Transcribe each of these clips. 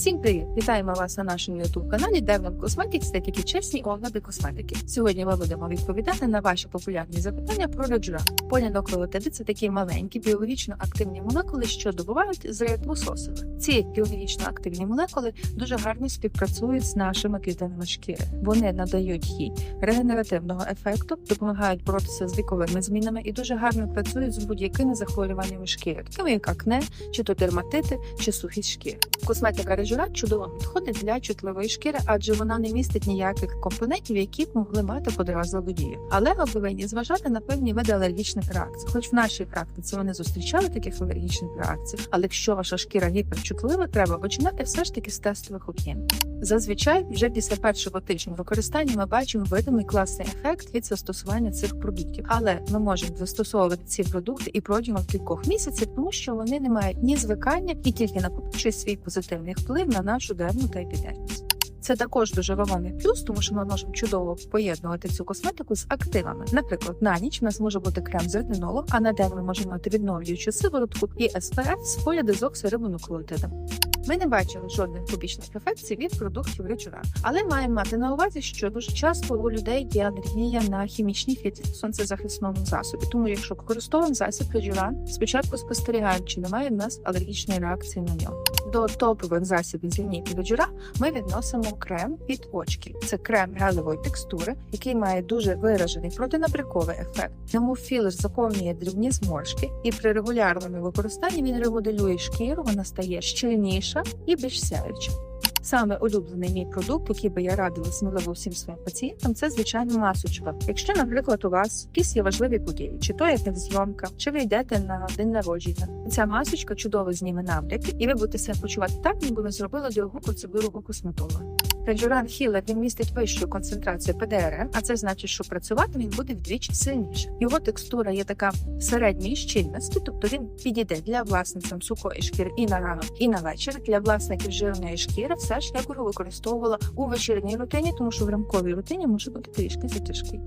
Всім привіт! Вітаємо вас на нашому youtube каналі Devlin Cosmetics, де такі чесні огляди косметики. Сьогодні ми будемо відповідати на ваші популярні запитання про роджура. Полінуклеотиди – це такі маленькі біологічно активні молекули, що добувають з сосили. Ці біологічно активні молекули дуже гарно співпрацюють з нашими клітинами шкіри. Вони надають їй регенеративного ефекту, допомагають боротися з віковими змінами і дуже гарно працюють з будь-якими захворюваннями шкіри, такими як акне, чи то дерматити, чи сухість шкіри. Косметика режура чудово підходить для чутливої шкіри, адже вона не містить ніяких компонентів, які б могли мати подразливу дію. Але ви повинні зважати на певні види алергічних реакцій. Хоч в нашій практиці вони зустрічали таких алергічних реакцій, але якщо ваша шкіра гіперчутлива, треба починати все ж таки з тестових об'ємів. Зазвичай, вже після першого тижня використання ми бачимо видимий класний ефект від застосування цих продуктів, але ми можемо застосовувати ці продукти і протягом кількох місяців, тому що вони не мають ні звикання і тільки накопичують свій позитивний вплив на нашу дерму та епідерміс. Це також дуже вагомий плюс, тому що ми можемо чудово поєднувати цю косметику з активами. Наприклад, на ніч у нас може бути крем з ретинолу, а на день ми можемо мати відновлюючу сиворотку і SPF з полідезоксирибонуклеотидом. Ми не бачили жодних побічних ефектів від продуктів речора, але маємо мати на увазі, що дуже часто у людей є алергія на хімічні фільтри в сонцезахисному засобі. Тому, якщо використовуємо засіб речора, спочатку спостерігаємо, чи немає в нас алергічної реакції на нього. До топових засобів з лінійки джура ми відносимо крем від очки. Це крем гелевої текстури, який має дуже виражений протинапряковий ефект. Йому філер заповнює дрібні зморшки, і при регулярному використанні він ремоделює шкіру, вона стає щільніша і більш сяюча. Саме улюблений мій продукт, який би я радила сміливо всім своїм пацієнтам, це звичайно масочка. Якщо, наприклад, у вас якісь є важливі події, чи то як зйомка, чи ви йдете на день народження, ця масочка чудово зніме набряки, і ви будете себе почувати так, ніби ви зробили дорогу процедуру у косметолога. Реджуран хіла він містить вищу концентрацію ПДР, а це значить, що працювати він буде вдвічі сильніше. Його текстура є така середньої щільності, тобто він підійде для власницям сухої шкіри і на ранок, і на вечір. Для власників жирної шкіри все ж я використовувала у вечірній рутині, тому що в рамковій рутині може бути трішки затяжкий.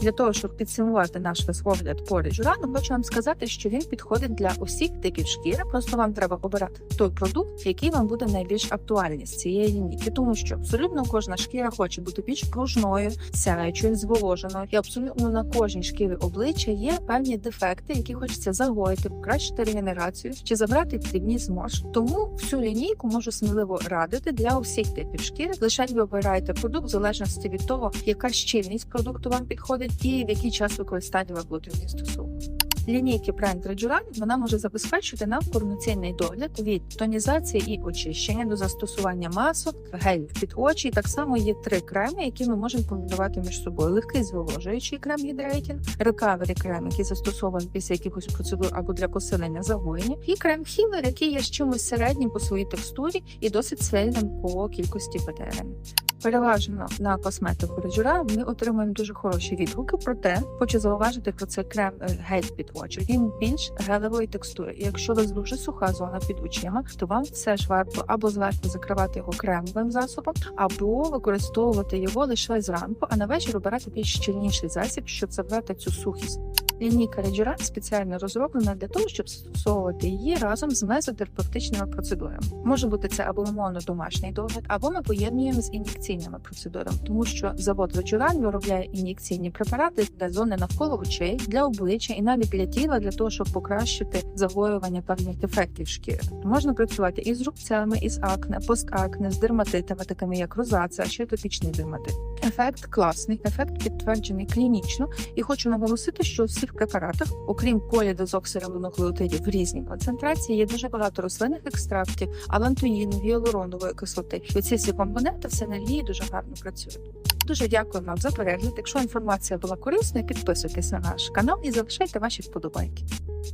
Для того, щоб підсумувати наш огляд по реджурану, хочу вам сказати, що він підходить для усіх типів шкіри. Просто вам треба обирати той продукт, який вам буде найбільш актуальний з цієї лінійки, тому що абсолютно кожна шкіра хоче бути більш пружною, сяючою, зволоженою, і абсолютно на кожній шкірі обличчя є певні дефекти, які хочеться загоїти, покращити регенерацію чи забрати дрібні зморш. Тому всю лінійку можу сміливо радити для усіх типів шкіри. Лише ви обираєте продукт в залежності від того, яка щільність продукту вам підходить і в який час використання ви будете стосовувати. Лінійки бренд Rejuran вона може забезпечити нам повноцінний догляд від тонізації і очищення до застосування масок, гелів під очі. І Так само є три креми, які ми можемо комбінувати між собою: легкий зволожуючий крем гідрейтінг, рекавері крем, який застосований після якихось процедур або для посилення загоєння, і крем хілер, який є з чимось середнім по своїй текстурі і досить сильним по кількості ПТР. Переважно на косметику Реджура ми отримуємо дуже хороші відгуки. Проте хочу зауважити про це крем гель під очі. Він більш гелевої текстури. І якщо у вас дуже суха зона під очима, то вам все ж варто або зверху закривати його кремовим засобом, або використовувати його лише зранку, а на вечір обирати більш щільніший засіб, щоб забрати цю сухість. Лінійка Rejuran спеціально розроблена для того, щоб застосовувати її разом з мезотерапевтичними процедурами. Може бути це або домашній догляд, або ми поєднуємо з ін'єкційними процедурами, тому що завод Rejuran виробляє ін'єкційні препарати для зони навколо очей, для обличчя і навіть для тіла, для того, щоб покращити загоювання певних дефектів шкіри. Можна працювати і з рубцями, і з акне, постакне, з дерматитами, такими як розація чи топічний дерматит. Ефект класний, ефект підтверджений клінічно, і хочу наголосити, що всі цих препаратах, окрім полідезоксирибонуклеотидів в різній концентрації, є дуже багато рослинних екстрактів, алантоїну, гіалуронової кислоти. І ці всі компоненти в синергії дуже гарно працюють. Дуже дякую вам за перегляд. Якщо інформація була корисною, підписуйтесь на наш канал і залишайте ваші вподобайки.